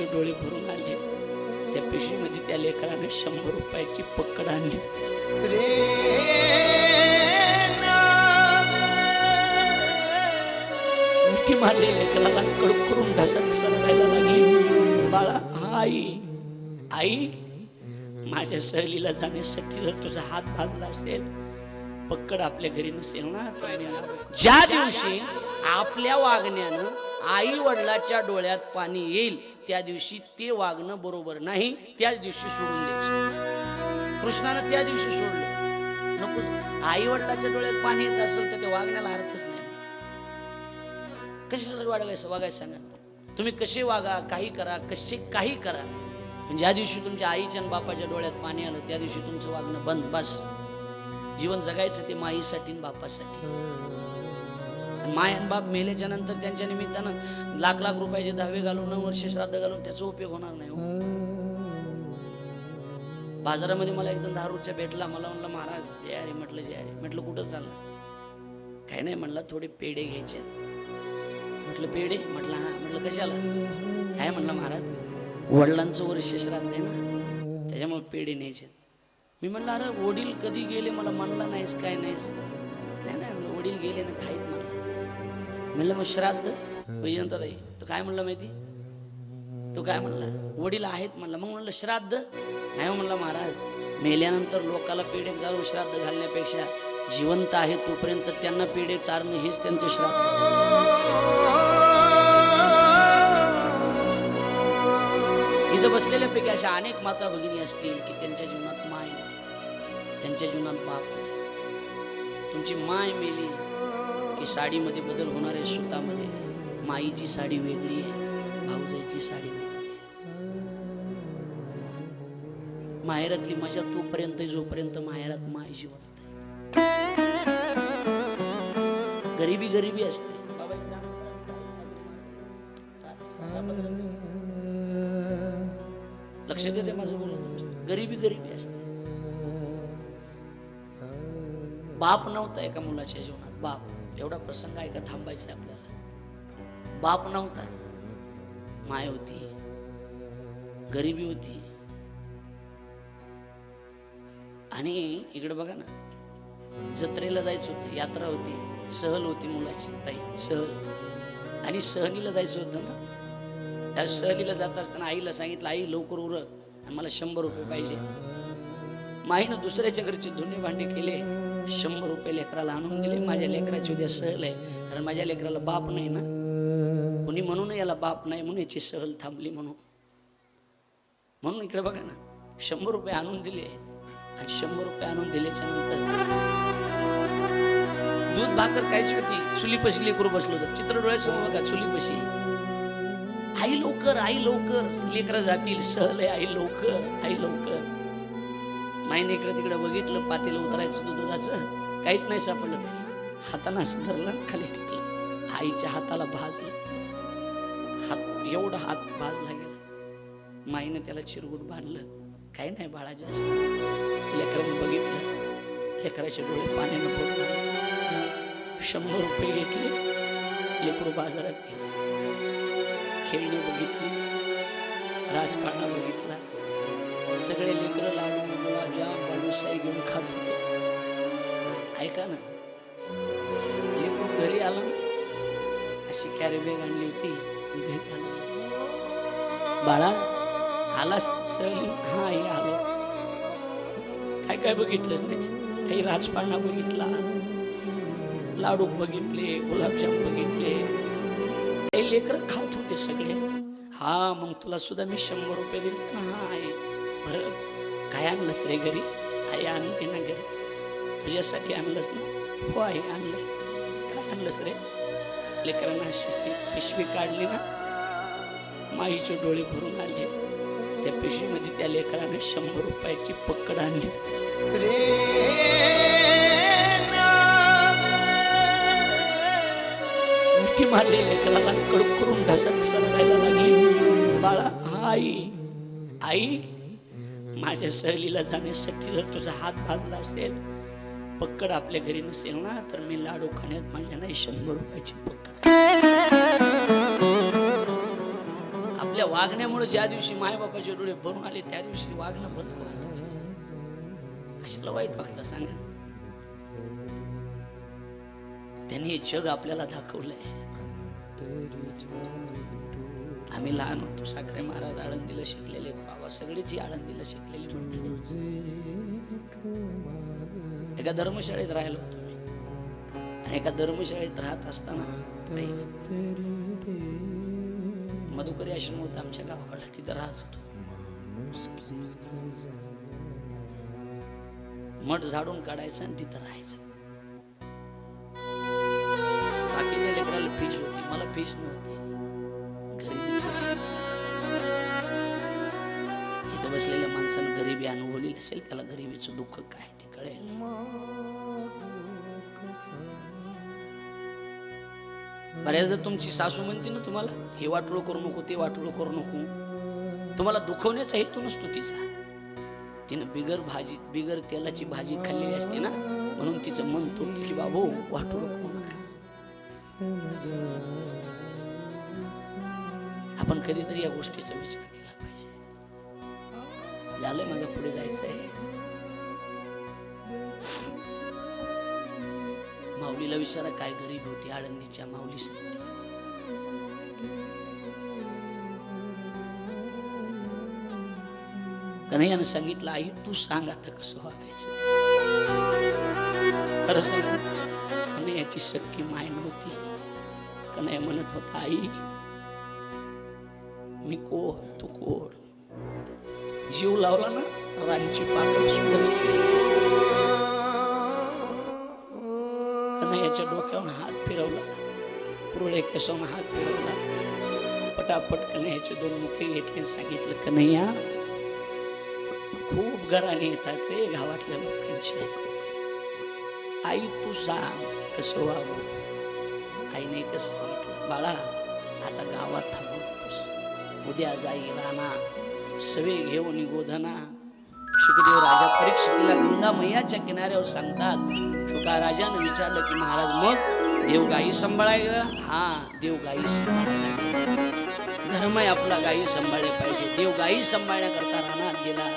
माईचे डोळे भरून आले त्या पिशवीमध्ये त्या लेकरानं शंभर रुपयाची पकड आणली मिठी मारली लेकराला कडकडून ढसा ढसा रडायला लागली. बाळा आई आई माझ्या सहलीला जाण्यासाठी जर तुझा हात भाजला असेल पक्कड आपल्या घरी नसेल ना ज्या दिवशी आपल्या वागण्यानं आई वडिलाच्या डोळ्यात पाणी येईल त्या दिवशी ते वागणं बरोबर नाही त्याच दिवशी सोडून द्यायचं. कृष्णानं त्या दिवशी सोडलं. नको. आई वडिलाच्या डोळ्यात पाणी येत असेल तर ते वागण्याला अर्थच नाही. कशासाठी वाढवायचं वागायचं सांगा. तुम्ही कसे वागा काही करा कसे काही करा. पण ज्या दिवशी तुमच्या आईच्या आणि बापाच्या डोळ्यात पाणी आलं त्या दिवशी तुमचं वागणं बंद बस. जीवन जगायचं ते माईसाठी आणि बापासाठी. माय आणि बाप मेल्याच्या नंतर त्यांच्या निमित्तानं लाख लाख रुपयाचे दहावे घालून नऊ वर्ष श्राद्ध घालून त्याचा उपयोग होणार नाही हो. बाजारामध्ये मला एकदम दहा रुपया भेटला मला म्हणलं महाराज जे अरे म्हटलं जे अरे म्हटलं कुठं चाललं? काही नाही म्हणला थोडे पेढे घ्यायचे म्हटलं पेढे? म्हटलं हा. म्हटलं कशाला? काय? म्हणलं महाराज वडिलांचं वर्ष श्राद्ध आहे ना त्याच्यामुळे पेढे न्यायचे मी म्हणलं अरे वडील कधी गेले? मला म्हणला नाहीस काय नाहीस. नाही नाही वडील गेले ना खाईत म्हणलं मग श्राद्ध वैजंताताई तो काय म्हणलं माहिती? तो काय म्हणला? वडील आहेत म्हणलं. मग म्हणलं श्राद्ध? नाही हो म्हणलं महाराज. मेल्यानंतर लोकाला पेढे चालून श्राद्ध घालण्यापेक्षा जिवंत आहे तोपर्यंत त्यांना पेढे चारणं हेच त्यांचं श्राद्ध. इथं बसलेल्यापैकी अशा अनेक माता भगिनी असतील की त्यांच्या जीवनात माय त्यांच्या जीवनात बाप. तुमची माय मेली की साडीमध्ये बदल होणार आहे सुतामध्ये. माईची साडी वेगळी आहे भाऊजाईची साडी वेगळी आहे. माहेरातली मजा तोपर्यंत जोपर्यंत माहेरात माय जिवंत गरिबी गरिबी असते. लक्ष देते माझं बोलत गरिबी गरिबी असते. बाप नव्हता एका मुलाच्या जीवनात बाप. एवढा प्रसंग आहे का थांबायचा आहे आपल्याला? बाप नव्हता. माय होती. गरिबी होती. आणि इकडे बघा ना जत्रेला जायचं होतं यात्रा होती सहल होती मुलाची ताई सहल. आणि सहलीला जायचं होतं ना त्या सहलीला जात असताना आईला सांगितलं आई लवकर उरक. आणि मला शंभर रुपये पाहिजे. माईनं दुसऱ्याच्या घरचे धुणे भांडे केले शंभर रुपये लेकराला आणून दिले. माझ्या लेकराची उद्या सहल आहे. कारण माझ्या लेकराला बाप नाही ना. कोणी म्हणून याला बाप नाही म्हणून याची सहल थांबली म्हणून. म्हणून इकडे बघा ना शंभर रुपये आणून दिले. आणि शंभर रुपये आणून दिल्याच्या नंतर दूध भाकर कायची होती. चुलीपशी लेकरू बसलो होतं. चित्र डोळ्यासमोर बघा चुलीपशी आई लवकर आई लवकर. लेकरं जातील. सहल आहे आई लवकर आई लवकर. माईने इकडे तिकडे बघितलं पातेलं उतरायचं होतं दुधाचं. काहीच नाही सापडलं. हातानं असं धरलं खाली टिकलं. आईच्या हाताला भाजलं. हात एवढा हात भाजला गेला. माईनं त्याला चिरगुट बांधलं. काही नाही बाळा जास्त लेकरानं बघितलं. लेकराचे डोळे पाण्यानं पोटले शंभर रुपये घेतले. लेकरू बाजारात घेतले खेळणी बघितली. राजपाळणा बघितला. सगळे लेकरं लाडू गुलाबजाम बालुशाही घेऊन खात होते. ऐका ना. लेकरू घरी आलं अशी कॅरी बॅग आणली होती घरी आलं. बाळा आलास? सहली हा आई आलो. काय काय बघितलंच नाही काही राजपाळणा बघितला? लाडू बघितले गुलाबजाम बघितले. काही लेकर खात होते सगळे. हा मग तुला सुद्धा मी शंभर रुपये दिले. ना हा आहे बरं काय आणलंस रे घरी? आई आणली ना घरी? तुझ्यासाठी आणलंस ना? हो आई आणलंय. काय आणलंस रे? लेकरांना अशी ती पिशवी काढली ना माईचे डोळे भरून आले. त्या पिशवीमध्ये त्या लेकरानं शंभर रुपयाची पकड आणली मिठी मारली लेकराला कडकडून ढसा ढसा लागली. बाळा आई आई माझ्या सहलीला जाण्यासाठी जर तुझा हात भाजला असेल पक्कड आपल्या घरी नसेल ना तर मी लाडू खाण्यात माझ्या नाही शंभर रुपयाची पक्कड आपल्या वागण्यामुळे ज्या दिवशी मायबापाचे डोळे भरून आले त्या दिवशी वागणं बंद करून कशाला वाईट बघता सांगा? त्यांनी हे जग आपल्याला दाखवलंय. आम्ही लहान होतो. साखरे महाराज आळंदीला शिकलेले. बाबा सगळीच ही आळंदीला शिकलेली मंडळी एका धर्मशाळेत राहिलो होतो मी. आणि एका धर्मशाळेत राहत असताना मधुकरी आश्रम होता आमच्या गावाकडला. तिथं राहत होतो. मठ झाडून काढायचं आणि तिथं राहायचं. बाकीच्या लेकराला फीस होती. मला फीस नव्हती. माणसानं गरिबी अनुभवली असेल त्याला गरिबीचं दुःख काय ते कळेल. बऱ्याचदा तुमची सासू म्हणते ना तुम्हाला हे वाटोळ करू नको ते वाटोळ करू नको. तुम्हाला दुखवण्याचा हेतू नसतो तिचा. तिनं बिगर भाजी बिगर तेलाची भाजी खाल्लेली असते ना म्हणून तिचं मन तुटते की बाबू वाटोळ करू नका. आपण कधीतरी या गोष्टीचा विचार केला. झालंय माझं पुढे जायचंय. माऊलीला विचारा काय गरीब होती आळंदीच्या माऊली कन्हैयानं सांगितलं आई तू सांग आता कसं वागायचं खरं सांगू कन्हैयाची सक्की माय नव्हती कन्हैया म्हणत होता आई मी कोण? तू कोण? जीव लावला ना रांची पाकळ सुद्धा याच्या डोक्यावर हात फिरवला. पुरळे केसावर हात फिरवला. पटापट कन्हयाचे दोन मुखे घेतले सांगितलं कन्हैया खूप घराने येतात रे गावातल्या लोकांचे आई तू सांग कसं वाव आईने कसं सांगितलं बाळा आता गावात थांबू उद्या जाईल राणा सवे घेऊन गोधना सुखदेव राजा परीक्षितीला गंगा मैयाच्या किनाऱ्यावर सांगतात तुका राजानं विचारलं की महाराज मग देव गाई सांभाळायला हा देव गाई सांभाळायला धर्म आहे आपला गाई सांभाळले पाहिजे. देव गाई सांभाळण्याकरता रानात गेला